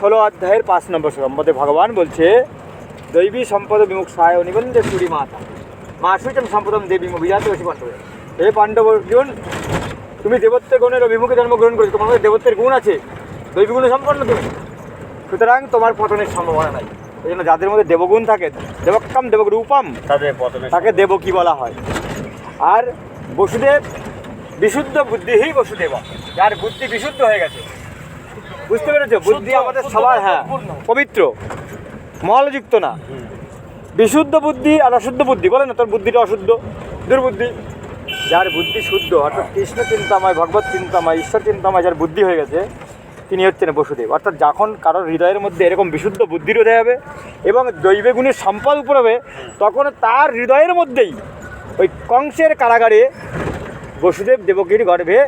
ষোলো অধ্যায়ের পাঁচ নম্বর শ্লোক। মধ্যে ভগবান বলছে দৈবী সম্পদ বিমুখ সহায় নিবন্ধে সুরি মাতা। মা সুচম সম্পদম দেবী বিজাত বসে পাণ্ডব হে পাণ্ডব অর্জুন তুমি দেবত্বের গুণের অভিমুখে জন্মগ্রহণ করেছ। তোমার মধ্যে দেবত্বের গুণ আছে। দৈবী গুণে সম্পন্ন তুমি। সুতরাং তোমার পতনের সম্ভাবনা নাই। এই জন্য যাদের মধ্যে দেবগুণ থাকে দেবকাম দেবরূপম তাদের পতনে তাকে দেব দেবকী বলা হয়? আর বসুদেব বিশুদ্ধ বুদ্ধিই বসুদেব। যার বুদ্ধি বিশুদ্ধ হয়ে গেছে বুঝতে পেরেছ? বুদ্ধি আমাদের সবার হ্যাঁ পবিত্র মলযুক্ত না। বিশুদ্ধ বুদ্ধি আর অশুদ্ধ বুদ্ধি বলে না তোর বুদ্ধিটা অশুদ্ধ? দুর্বুদ্ধি। যার বুদ্ধি শুদ্ধ অর্থাৎ কৃষ্ণ চিন্তাময় ভগবত চিন্তাময় ঈশ্বর চিন্তাময় যার বুদ্ধি হয়ে গেছে তিনি হচ্ছেন বসুদেব। অর্থাৎ যখন কারোর হৃদয়ের মধ্যে এরকম বিশুদ্ধ বুদ্ধির উদয় হবে এবং দৈবে গুণের সম্পদ উপর হবে তখন তার হৃদয়ের মধ্যেই ওই কংসের কারাগারে বসুদেব দেবকীর গর্ভে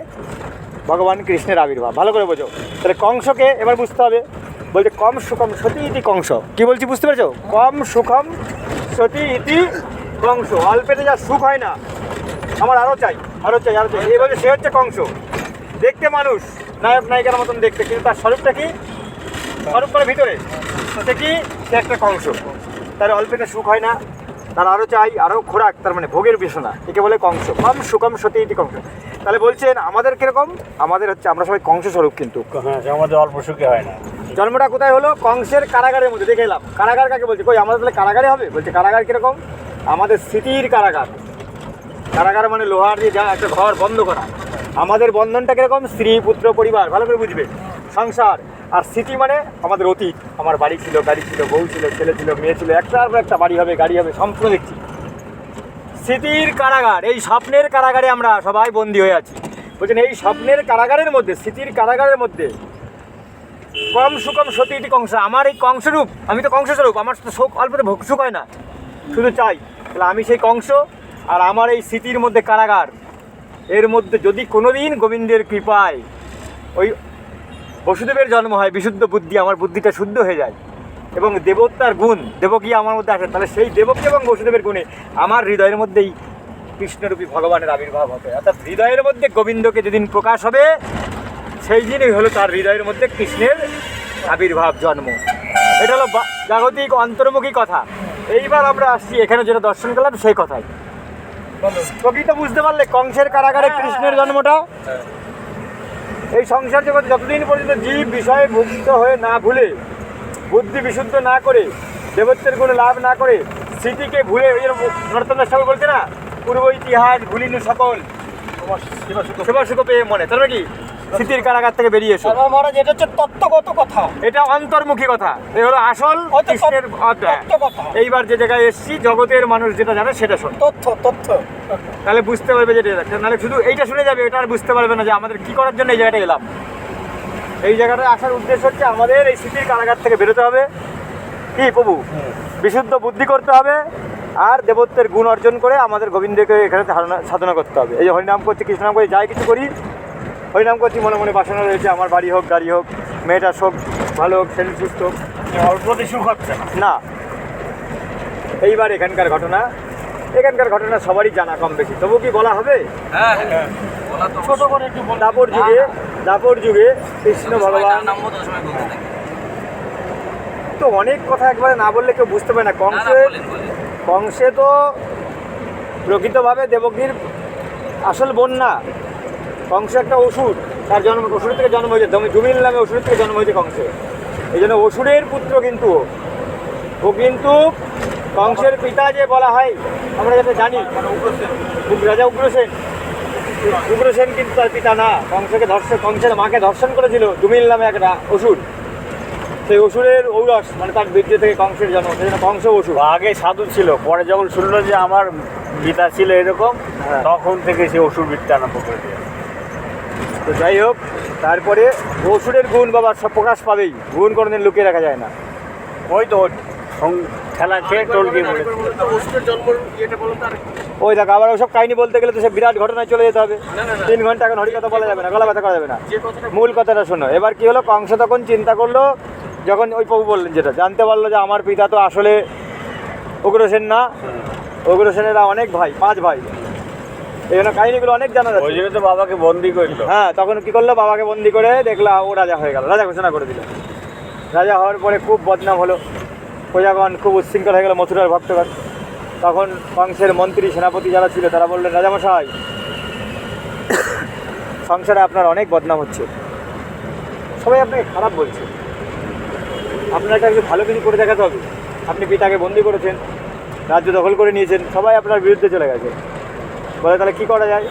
ভগবান কৃষ্ণের আবির্ভাব। ভালো করে বোঝো। তাহলে কংসকে এবার বুঝতে হবে? বলছে কম সুখম সতী ইতি কংস। কি বলছি বুঝতে পেরেছ? কম সুখম সতী ইতি কংস। অল্পেতে যা সুখ হয় না, আমার আরও চাই আরও চাই আরও চাই। এই বলছে সে হচ্ছে কংস। দেখতে মানুষ, নায়ক, নায়িকার মতন দেখতে, কিন্তু তার স্বরূপটা কি? স্বরূপ করে ভিতরে। সে কি? সে একটা কংস। তার অল্পেতে সুখ হয় না, তার আরও চাই আরও খোরাক, তার মানে ভোগের বিষনা একে বলে কংস। কম সুকম সতী ইতি কংস। তাহলে বলছেন আমাদের কীরকম? আমাদের হচ্ছে আমরা সবাই কংস স্বরূপ কিন্তু। হ্যাঁ আমাদের অল্প সুখে হয় না। জন্মটা কোথায় হলো? কংসের কারাগারের মধ্যে দেখে এলাম। কারাগার কাকে বলছে? কই আমাদের তাহলে কারাগারে হবে? বলছে কারাগার কীরকম? আমাদের স্মৃতির কারাগার। কারাগার মানে লোহার দিয়ে যা একটা ঘর বন্ধ করা। আমাদের বন্ধনটা কীরকম? স্ত্রী পুত্র পরিবার ভালো করে বুঝবে। সংসার। আর স্মৃতি মানে আমাদের অতীত। আমার বাড়ি ছিল গাড়ি ছিল বউ ছিল ছেলে ছিল মেয়ে ছিল একটার পর একটা বাড়ি হবে গাড়ি হবে সম্পূর্ণ দেখছি। স্মৃতির কারাগার, এই স্বপ্নের কারাগারে আমরা সবাই বন্দী হয়ে আছি। বলছেন, এই স্বপ্নের কারাগারের মধ্যে, স্মৃতির কারাগারের মধ্যে কম সুকম সতী ইতি কংস। আমার এই কংসরূপ, আমি তো কংসস্বরূপ, আমার তো শোক, অল্পতে ভোগ সুখ হয় না। শুধু চাই, তাহলে আমি সেই কংস আর আমার এই স্মৃতির মধ্যে কারাগার। এর মধ্যে যদি কোনোদিন গোবিন্দের কৃপায় ওই বসুদেবের জন্ম হয়, বিশুদ্ধ বুদ্ধি, আমার বুদ্ধিটা শুদ্ধ হয়ে যায়। এবং দেবতার গুণ দেবকী আমার মধ্যে আসে তাহলে সেই দেবকী এবং বসুদেবের গুণে আমার হৃদয়ের মধ্যেই কৃষ্ণরূপী ভগবানের আবির্ভাব হবে। অর্থাৎ হৃদয়ের মধ্যে গোবিন্দকে যেদিন প্রকাশ হবে সেই দিনই হলো তার হৃদয়ের মধ্যে কৃষ্ণের আবির্ভাব জন্ম। এটা হলো জাগতিক অন্তর্মুখী কথা। এইবার আমরা আসছি এখানে যেটা দর্শন করলাম সেই কথাই। প্রকৃত বুঝতে পারলে কংসের কারাগারে কৃষ্ণের জন্মটা। এই সংসার জগতে যতদিন পর্যন্ত জীব বিষয়ে মুক্ত হয়ে না ভুলে বুদ্ধি বিশুদ্ধ না করে দেবত্বের কোনো লাভ না করে স্মৃতিকে ভুলে ওই জন্য নরতন্দাস ঠাকুর বলছে না? পূর্ব ইতিহাস ভুলিনু সকল। সেবা সুখ পেয়ে মনে। তার মানে কি? স্মৃতির কারাগার থেকে বেরিয়ে এসো। মহারাজ এটা হচ্ছে তত্ত্বগত কথা। এটা অন্তর্মুখী কথা। এই হলো আসল হয়তো কৃষ্ণের কথা। এইবার যে জায়গায় এসছি জগতের মানুষ যেটা জানে সেটা শোন। তথ্য তথ্য। তাহলে বুঝতে পারবে যেটা নাহলে শুধু এইটা শুনে যাবে এটা আর বুঝতে পারবে না যে আমাদের কি করার জন্য এই জায়গাটা এলাম। এই জায়গাটায় আসার উদ্দেশ্য হচ্ছে আমাদের এই স্মৃতির কারাগার থেকে বেরোতে হবে। কি প্রভু? বিশুদ্ধ বুদ্ধি করতে হবে আর দেবত্বের গুণ অর্জন করে আমাদের গোবিন্দকে এখানে ধারণা- সাধনা করতে হবে। এই যে হরিনাম করছি কৃষ্ণনাম করছি যাই কিছু করি হরিনাম করছি মনে মনে বাসনা রয়েছে আমার বাড়ি হোক গাড়ি হোক মেয়েটা হোক ভালো হোক শরীর সুস্থ হোক। অল্পতে সুখ হচ্ছে না। এইবার এখানকার ঘটনা এখানকার ঘটনা সবারই জানা কম বেশি। তবু কি বলা হবে? ছোট করে একটু বল দাপর যুগে দাপর যুগে কৃষ্ণ ভগবান। তো অনেক কথা একবারে না বললে কেউ বুঝতে পারে না। কংসে কংসে তো প্রকৃতভাবে দেবগ্নির আসল বোন না কংস একটা অসুর তার জন্ম অসুর থেকে জন্ম হয়েছে। জুমিল নামে অসুর থেকে জন্ম হয়েছে কংসে। এই জন্য অসুরের পুত্র কিন্তু ও। কিন্তু কংসের পিতা যে বলা হয় আমরা যাতে জানি। উগ্র- রাজা উগ্রসেন। উগ্রসেন কিন্তু তার পিতা না। কংসকে ধর্ষণ কংসের মাকে ধর্ষণ করেছিল। দুমিল নামে একটা অসুর। সেই অসুরের ঔরস মানে তার বীর্য থেকে কংসের জন্ম। সেই জন্য কংস অসুর। আগে সাধু ছিল। পরে যখন শুনলো যে আমার পিতা ছিল এরকম হ্যাঁ। তখন থেকে সে অসুর বৃত্তি আরম্ভ করে দিল তো যাই হোক তারপরে অসুরের গুণ বাবা সব প্রকাশ পাবেই। গুণ কোনোদিন লুকিয়ে রাখা যায় না। ওই তো খেলা খেয়ে টলকে পড়ে ওই দেখ আবার ওসব কাহিনী বলতে গেলে তো সে বিরাট ঘটনায় চলে যেতে হবে। তিন ঘণ্টা এখন হরি কথা বলা যাবে না গলা ব্যথা করা যাবে না। মূল কথাটা শোনো। এবার কি হলো কংস তখন চিন্তা করল যখন ওই প্রভু বললেন যেটা জানতে পারল যে আমার পিতা তো আসলে উগ্রসেন না। উগ্রসেনেরা অনেক ভাই পাঁচ ভাই। এই জন্য কাহিনীগুলো অনেক জানা ওই যাচ্ছে জন্য তো বাবাকে বন্দি করল। হ্যাঁ তখন কি করল বাবাকে বন্দি করে দেখলা ও রাজা হয়ে গেল। রাজা ঘোষণা করে দিল। রাজা হওয়ার পরে খুব বদনাম হলো। প্রজাগণ খুব উচ্ছৃঙ্খল হয়ে গেল মথুরার ভক্তগণ। তখন কংসের মন্ত্রী, সেনাপতি যারা ছিল, তারা বললেন, রাজামশাই সংসারে আপনার অনেক বদনাম হচ্ছে। সবাই আপনাকে খারাপ বলছে। আপনার একটা কিছু ভালো কিছু করে দেখাতে হবে। আপনি পিতাকে বন্দি করেছেন, রাজ্য দখল করে নিয়েছেন, সবাই আপনার বিরুদ্ধে চলে গেছে। বলে তাহলে কী করা যায়?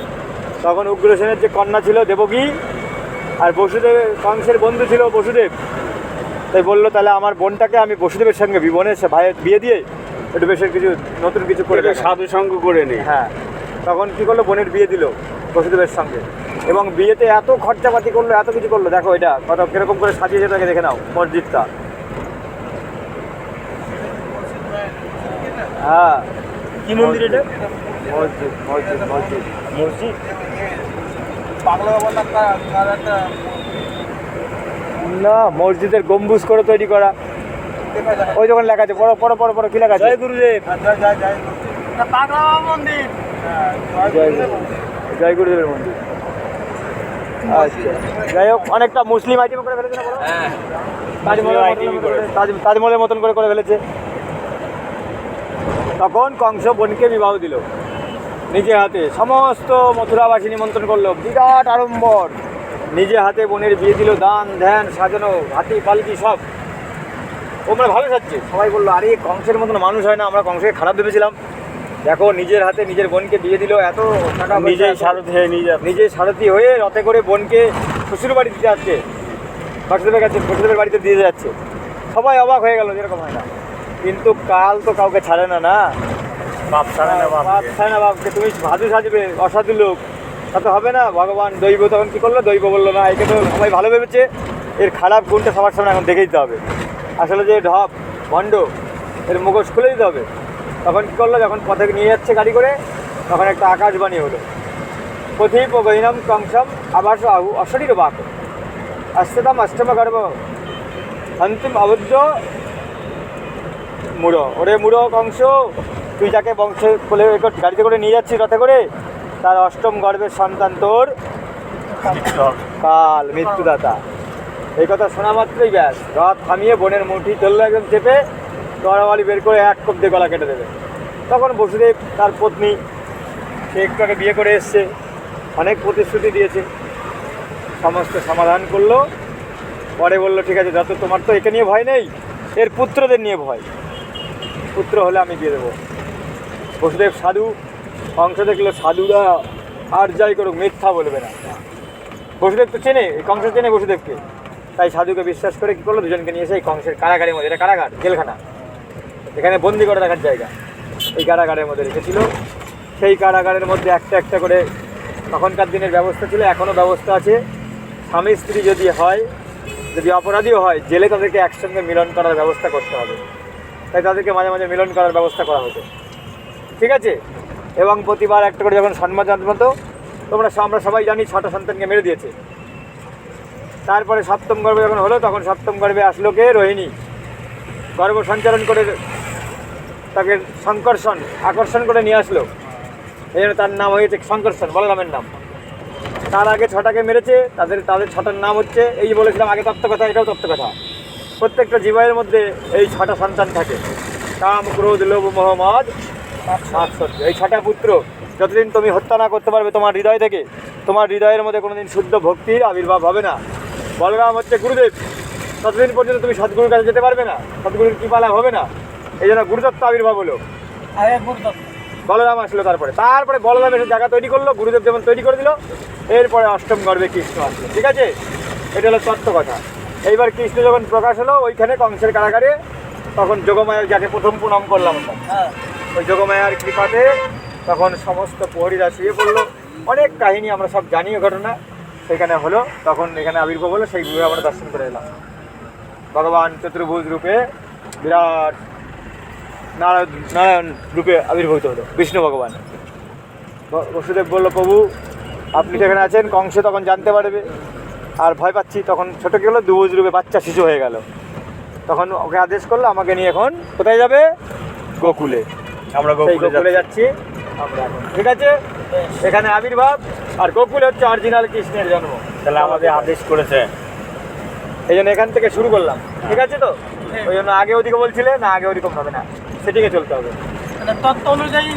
তখন উগ্রসেনের যে কন্যা ছিল, দেবকী, আর বসুদেব কংসের বন্ধু ছিল বসুদেব, তাই বলল, তাহলে আমার বোনটাকে আমি বসুদেবের সঙ্গে বিবনের ভাইয়ের বিয়ে দিয়ে একটু বেশের কিছু নতুন কিছু করে সাধু সঙ্গ করে নেই। হ্যাঁ। তখন কি করল? বোনের বিয়ে দিল বসুদেবের সঙ্গে। এবং বিয়েতে এত খরচাপাতি করল এত কিছু করল। দেখো এটা কত কীরকম করে সাজিয়েছে তাকে দেখে নাও মসজিদটা। হ্যাঁ। কি মন্দির এটা? মসজিদ মসজিদ মসজিদ। মসজিদ? বাংলা বাবা তার একটা না মসজিদের গম্বুজ করে তৈরি করা। ওই যখন লেখা আছে বড় বড় বড় বড় কি লেখা আছে? জয় গুরুদেব। জয় জয় জয় পাগলা বাবা মন্দির। হ্যাঁ, জয় গুরু জয় গুরুদেবের মন্দির। আচ্ছা। যাই হোক অনেকটা মুসলিম আইটেম করে ফেলেছে না হ্যাঁ। তাজমহলের মতন করে করে। তাজমহলের মতন করে করে ফেলেছে। তখন কংস বোনকে বিবাহ দিল। নিজে হাতে। সমস্ত মথুরাবাসী নিমন্ত্রণ করল। বিরাট আড়ম্বর। নিজে হাতে বোনের বিয়ে দিল। দান ধ্যান সাজানো। হাতি পালকি সব। ওমরা ভালো যাচ্ছে সবাই বলল আরে কংসের মতন মানুষ হয় না আমরা কংসকে খারাপ ভেবেছিলাম। দেখো নিজের হাতে নিজের বোনকে বিয়ে দিল এত টাকা নিজেই সারথি হয়ে নিজে সারথি হয়ে রথে করে বোনকে শ্বশুর বাড়ি দিতে যাচ্ছে বসুদেবের কাছে বসুদেবের বাড়িতে দিয়ে যাচ্ছে। সবাই অবাক হয়ে গেল যেরকম হয় না। কিন্তু কাল তো কাউকে ছাড়ে না না? বাপ ছাড়ে না বাপ বাপ ছাড়ে না বাপকে তুমি সাধু সাজবে অসাধু লোক। তা তো হবে না ভগবান দৈব তখন কি করল? দৈব বলল না একে তো সবাই ভালো ভেবেছে এর খারাপ গুণটা সবার সামনে এখন দেখে দিতে হবে। আসলে যে ঢপ ভণ্ড এর মুখোশ খুলে দিতে হবে। তখন কী করল? যখন পথে নিয়ে যাচ্ছে গাড়ি করে তখন একটা আকাশবাণী হলো। পথিপ গহিনম কংসম আবাস আহু অশরীর বাক। অষ্টতম অষ্টম গর্ভ অন্তিম অবুদ্ধ মুড়ো ওরে মুড়ো কংস তুই যাকে বংশে কোলে গাড়িতে করে নিয়ে যাচ্ছিস রথে করে তার অষ্টম গর্ভের সন্তান তোর কাল মৃত্যুদাতা। এই কথা শোনা মাত্রই ব্যাস। রথ থামিয়ে বোনের মুঠি চলল একদম চেপে তরবারি বের করে এক কোপ দিয়ে গলা কেটে দেবে। তখন বসুদেব তার পত্নী, সে একটু আগে বিয়ে করে এসছে, অনেক প্রতিশ্রুতি দিয়েছে। সমস্ত সমাধান করল। পরে বলল, ঠিক আছে, যত তোমার তো একে নিয়ে ভয় নেই, এর পুত্রদের নিয়ে ভয়। পুত্র হলে আমি দিয়ে দেবো। বসুদেব সাধু কংস দেখল, সাধুরা আর যাই করুক, মিথ্যা বলবে না। বসুদেব তো চেনে কংস চেনে বসুদেবকে। তাই সাধুকে বিশ্বাস করে কি করল? দুজনকে নিয়ে এসে এই কংসের কারাগারের মধ্যে, এটা কারাগার, জেলখানা। এখানে বন্দি করে রাখার জায়গা। এই কারাগারের মধ্যে রেখেছিল। সেই কারাগারের মধ্যে একটা একটা করে তখনকার দিনের ব্যবস্থা ছিল, এখনও ব্যবস্থা আছে। স্বামী, স্ত্রী যদি হয়, যদি অপরাধীও হয়, জেলে তাদেরকে একসঙ্গে মিলন করার ব্যবস্থা করতে হবে। তাই তাদেরকে মাঝে মাঝে মিলন করার ব্যবস্থা করা হতো। ঠিক আছে? এবং প্রতিবার একটা করে যখন সম্মান জানতো তোমরা আমরা সবাই জানি, ছটা সন্তানকে মেরে দিয়েছে। তারপরে সপ্তম গর্ভে যখন হলো, তখন সপ্তম গর্ভে আসলো কে? রোহিণী। গর্ভ সঞ্চালন করে তাকে সংকর্ষণ, আকর্ষণ করে নিয়ে আসলো। এই জন্য তার নাম হয়েছে সংকর্ষণ, বলরামের নাম। তার আগে ছটাকে মেরেছে, তাদের তাদের ছটার নাম হচ্ছে, এই যে বলেছিলাম আগে তত্ত্ব কথা, এটাও তত্ত্ব কথা। প্রত্যেকটা জীবনের মধ্যে এই ছটা সন্তান থাকে। কাম, ক্রোধ, লোভ মোহাম্মদ এই ছটা পুত্র যতদিন তুমি হত্যা না করতে পারবে তোমার হৃদয় থেকে, তোমার হৃদয়ের মধ্যে কোনোদিন শুদ্ধ ভক্তির আবির্ভাব হবে না। বলরাম হচ্ছে গুরুদেব। ততদিন পর্যন্ত তুমি সদ্গুরুর কাছে যেতে পারবে না। সদ্গুরুর কৃপা লাভ হবে না। এই জন্য গুরুদত্ত আবির্ভাব হলো। বলরাম আসলো তারপরে। তারপরে বলরাম এসে জায়গা তৈরি করল গুরুদেব যেমন তৈরি করে দিল এরপরে অষ্টম গর্ভে কৃষ্ণ আসলো। ঠিক আছে? এটা হলো তত্ত্ব কথা। এইবার কৃষ্ণ যখন প্রকাশ হলো ওইখানে কংসের কারাগারে তখন যোগমায়া যাকে প্রথম প্রণাম করলাম হ্যাঁ। ওই যোগমায়ার কৃপাতে তখন সমস্ত প্রহরীরা শুয়ে পড়ল। অনেক কাহিনী আমরা সব জানি ও ঘটনা। সেখানে হলো তখন এখানে আবির্ভাব হলো সেই গুরু আমরা দর্শন করে এলাম। ভগবান চতুর্ভুজ রূপে বিরাট নারায়ণ নারায়ণ রূপে আবির্ভূত হলো বিষ্ণু ভগবান। বসুদেব বলল প্রভু আপনি যেখানে আছেন কংস তখন জানতে পারবে। আর ভয় পাচ্ছি তখন ছোটো কি হলো দুভুজ রূপে বাচ্চা শিশু হয়ে গেল। তখন ওকে আদেশ করল আমাকে নিয়ে এখন কোথায় যাবে? গোকুলে। আমরা গোকুলে যাচ্ছি। আমরা। ঠিক আছে? এখানে আবির্ভাব। আর গোকুল হচ্ছে অরিজিনাল কৃষ্ণের জন্ম। তাহলে আমাদের আদেশ করেছে। এই জন্য এখান থেকে শুরু করলাম। ঠিক আছে তো? ওই জন্য আগে ওদিকে বলছিলে না আগে ওরকম হবে না। সেটিকে চলতে হবে। মানে তত্ত্ব অনুযায়ী